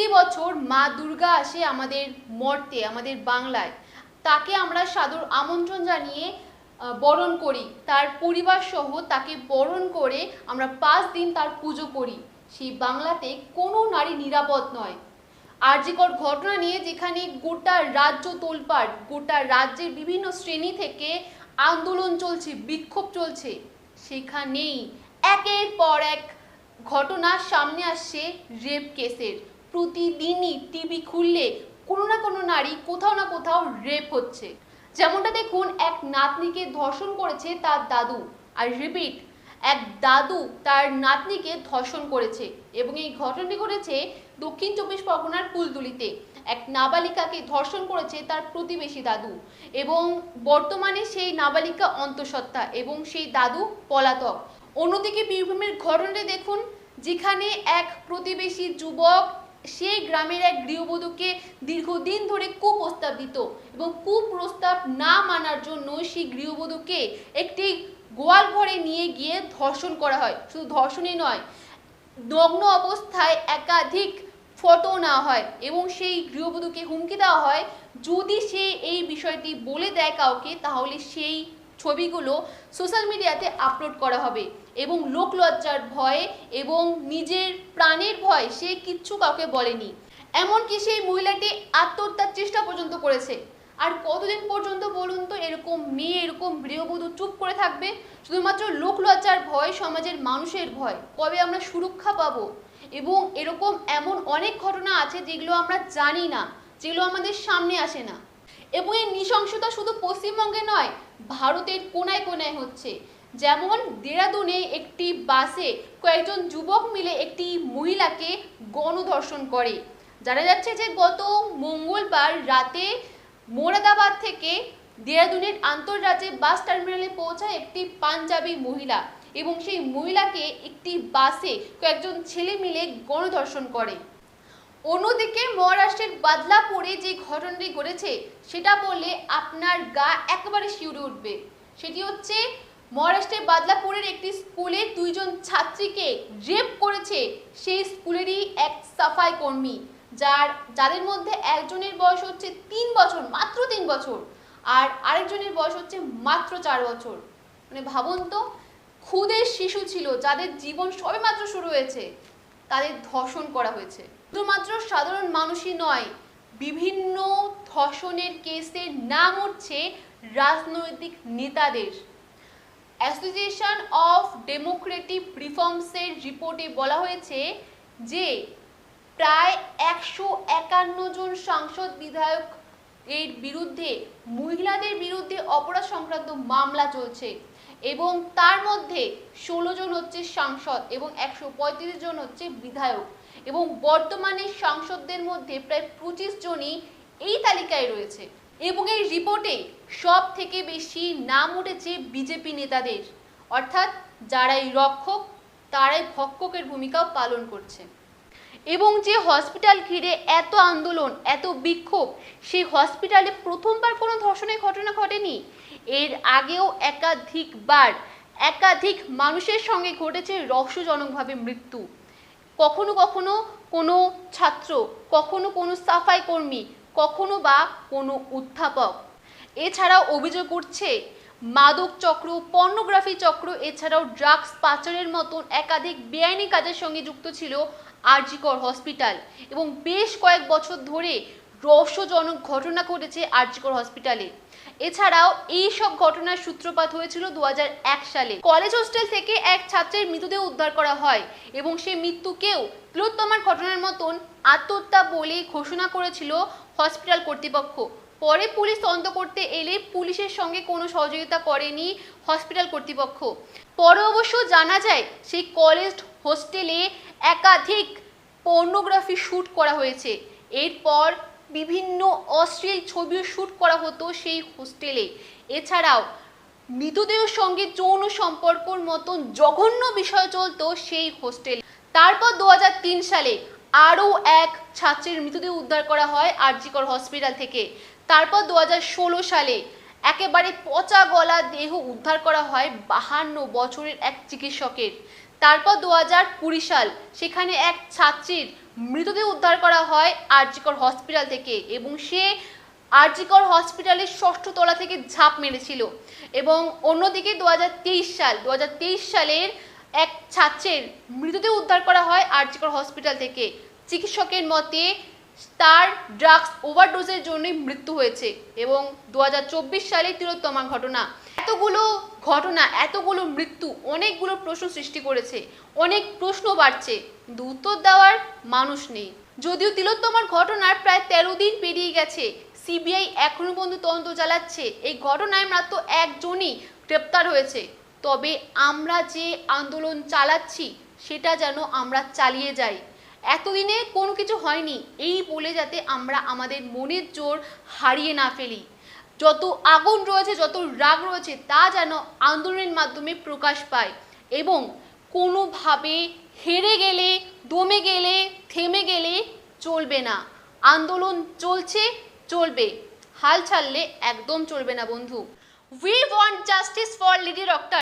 প্রতি বছর মা দুর্গা আসে আমাদের মর্তে, আমাদের বাংলায়। তাকে আমরা সাদর আমন্ত্রণ জানিয়ে বরণ করি। তার পরিবার সহ তাকে বরণ করে আমরা পাঁচ দিন তার পুজো করি। সেই বাংলাতে কোনো নারী নিরাপদ নয়। আরজিকর ঘটনা নিয়ে যেখানে গোটা রাজ্য তোলপাড়, গোটা রাজ্যের বিভিন্ন শ্রেণি থেকে আন্দোলন চলছে, বিক্ষোভ চলছে, সেখানেই একের পর এক ঘটনা সামনে আসছে রেপ কেসের। প্রতিদিনই টিভি খুললে কোনো না কোনো নারী কোথাও না কোথাও রেপ হচ্ছে। যেমনটা দেখুন, এক নাতনিকে ধর্ষণ করেছে তার দাদু। আর রিপিট, এক দাদু তার নাতনিকে ধর্ষণ করেছে এবং এই ঘটনাটি ঘটেছে দক্ষিণ চব্বিশ পরগনার কুলতুলিতে এক নাবালিকাকে ধর্ষণ করেছে তার প্রতিবেশী দাদু এবং বর্তমানে সেই নাবালিকা অন্তঃসত্ত্বা এবং সেই দাদু পলাতক। অন্যদিকে বীরভূমের ঘটনাটি দেখুন, যেখানে এক প্রতিবেশী যুবক সেই গ্রামের এক গৃহবধূকে দীর্ঘদিন ধরে কুপ্রস্তাব দিত এবং কুপ্রস্তাব না মানার জন্য সেই গৃহবধূকে একটি গোয়াল ঘরে নিয়ে গিয়ে ধর্ষণ করা হয়। শুধু ধর্ষণই নয়, নগ্ন অবস্থায় একাধিক ফটো নেওয়া হয় এবং সেই গৃহবধূকে হুমকি দেওয়া হয়। যদি সে এই বিষয়টি বলে দেয় কাউকে, তাহলে সেই ছবিগুলো সোশ্যাল মিডিয়াতে আপলোড করা হবে এবং লোকলজ্জার ভয়ে এবং নিজের প্রাণের ভয় সে কিচ্ছু কাউকে বলেনি। এমনকি সেই মহিলাটি আত্মহত্যার চেষ্টা পর্যন্ত করেছে। আর কতদিন পর্যন্ত বলুন তো, এরকম মেয়ে, এরকম গৃহবধূ চুপ করে থাকবে? শুধুমাত্র লোকলজ্জার ভয়, সমাজের মানুষের ভয়, কবে আমরা সুরক্ষা পাবো? এবং এরকম এমন অনেক ঘটনা আছে যেগুলো আমরা জানি না, যেগুলো আমাদের সামনে আসে না। এবং এই নৃশংসতা শুধু পশ্চিমবঙ্গে নয়, ভারতের কোনায় কোনায় হচ্ছে। যেমন দেরাদুনে একটি বাসে কয়েকজন যুবক মিলে একটি মহিলাকে গণধর্ষণ করে। জানা যাচ্ছে যে গত মঙ্গলবার রাতে মোরাদাবাদ থেকে দেরাদুনের আন্তর্জাতিক বাস টার্মিনালে পৌঁছায় একটি পাঞ্জাবি মহিলা এবং সেই মহিলাকে একটি বাসে কয়েকজন ছেলে মিলে গণধর্ষণ করে। অন্যদিকে মহারাষ্ট্রের বাদলাপুরে যে ঘটনাটি ঘটেছে, সেটা বললে আপনার গা একেবারে শিউরে উঠবে। সেটি হচ্ছে মহারাষ্ট্রের বাদলাপুরের একটি স্কুলে দুইজন ছাত্রীকে রেপ করেছে সেই স্কুলেরই এক সাফাই কর্মী, যার, যাদের মধ্যে একজনের বয়স হচ্ছে তিন বছর, মাত্র তিন বছর, আর আরেকজনের বয়স হচ্ছে মাত্র চার বছর। মানে ভাবুন তো খুদের শিশু ছিল, যাদের জীবন সবেমাত্র শুরু হয়েছে, তাদের ধর্ষণ করা হয়েছে। শুধুমাত্র সাধারণ মানুষই নয়, বিভিন্ন ধর্ষণের কেসে নাম উঠছে রাজনৈতিক নেতাদের। অ্যাসোসিয়েশন অফ ডেমোক্রেটিক রিফর্মসের রিপোর্টে বলা হয়েছে যে, প্রায় একশো একান্ন জন সাংসদ বিধায়ক এর বিরুদ্ধে, মহিলাদের বিরুদ্ধে অপরাধ সংক্রান্ত মামলা চলছে এবং তার মধ্যে ষোলো জন হচ্ছে সাংসদ এবং একশো পঁয়ত্রিশ জন হচ্ছে বিধায়ক। এবং বর্তমানে সাংসদদের মধ্যে প্রায় পঁচিশ জনই এই তালিকায় রয়েছে। এবং এই রিপোর্টে সব থেকে বেশি নাম উঠেছে বিজেপি নেতাদের। অর্থাৎ যারাই রক্ষক, তারাই ভক্ষকের ভূমিকাও পালন করছে। এবং যে হসপিটাল ঘিরে এত আন্দোলন, এত বিক্ষোভ, সেই হসপিটালে প্রথমবার কোনো ধর্ষণের ঘটনা ঘটেনি। এর আগেও একাধিকবার, একাধিক মানুষের সঙ্গে ঘটেছে রহস্যজনকভাবে মৃত্যু। কখনো কখনো কোনো ছাত্র, কখনো কোনো সাফাই কর্মী, কখনো বা কোনো উত্থাপক। এছাড়াও অভিযোগ উঠছে, মাদক চক্র, পর্নোগ্রাফি চক্র, এছাড়াও ড্রাগস পাচারের মতন একাধিক বেআইনি কাজের সঙ্গে যুক্ত ছিল আরজিকর হসপিটাল। এবং বেশ কয়েক বছর ধরে রহস্যজনক ঘটনা ঘটেছে আরজিকর হসপিটালে। এছাড়াও এই সব ঘটনার সূত্রপাত হয়েছিল দু হাজার এক সালে। কলেজ হোস্টেল থেকে এক ছাত্রের মৃতদেহ উদ্ধার করা হয় এবং সেই মৃত্যুকেও তিলোত্তমার ঘটনার মতন আত্মহত্যা বলে ঘোষণা করেছিল হসপিটাল কর্তৃপক্ষ। পরে পুলিশ তদন্ত করতে এলে পুলিশের সঙ্গে কোনো সহযোগিতা করেনি হসপিটাল কর্তৃপক্ষ। পরে অবশ্য জানা যায়, সেই কলেজ হোস্টেলে একাধিক পর্নোগ্রাফি শ্যুট করা হয়েছে। এরপর বিভিন্ন অশ্লীল ছবিও শ্যুট করা হতো সেই হোস্টেলে। এছাড়াও মৃতদেহের সঙ্গে যৌন সম্পর্কর মতন জঘন্য বিষয় চলতো সেই হোস্টেলে। তারপর দু হাজার তিন সালে আরও এক ছাত্রের মৃতদেহ উদ্ধার করা হয় আরজিকর হসপিটাল থেকে। তারপর দু হাজার ষোলো সালে একেবারে পচা গলা দেহ উদ্ধার করা হয় বাহান্ন বছরের এক চিকিৎসকের। তারপর দু হাজার কুড়ি সাল সেখানে এক ছাত্রীর মৃতদেহ উদ্ধার করা হয় আরজিকর হসপিটাল থেকে এবং সে আরজিকর হসপিটালের ষষ্ঠ তলা থেকে ঝাঁপ মেরেছিল এবং অন্যদিকে দু হাজার তেইশ সাল দু হাজার তেইশ সালের এক ছাত্রের মৃতদেহ উদ্ধার করা হয় আরজিকর হসপিটাল থেকে। চিকিৎসকের মতে, তার ড্রাগস ওভারডোজের জন্যই মৃত্যু হয়েছে এবং দু সালে তিলোত্তমা ঘটনা। এতগুলো ঘটনা, এতগুলো মৃত্যু, অনেকগুলো প্রশ্ন সৃষ্টি করেছে। অনেক প্রশ্ন বাড়ছে। উত্তর দেওয়ার মানুষ নেই। যদিও তিলোত্তমার ঘটনার প্রায় তেরো দিন পেরিয়ে গেছে, সিবিআই এখনও পর্যন্ত তদন্ত চালাচ্ছে। এই ঘটনায় মাত্র একজনই গ্রেপ্তার হয়েছে। তবে আমরা যে আন্দোলন চালাচ্ছি, সেটা যেন আমরা চালিয়ে যাই। এতদিনে কোনো কিছু হয়নি। এই বলে যাতে আমরা আমাদের মনের জোর হারিয়ে না ফেলি। যত আগুন রয়েছে, যত রাগ রয়েছে, তা যেন আন্দোলনের মাধ্যমে প্রকাশ পায় এবং কোনোভাবে হেরে গেলে, দমে গেলে, থেমে গেলে চলবে না। আন্দোলন চলছে, চলবে। হাল ছাড়লে একদম চলবে না, বন্ধু। We want justice for lady doctor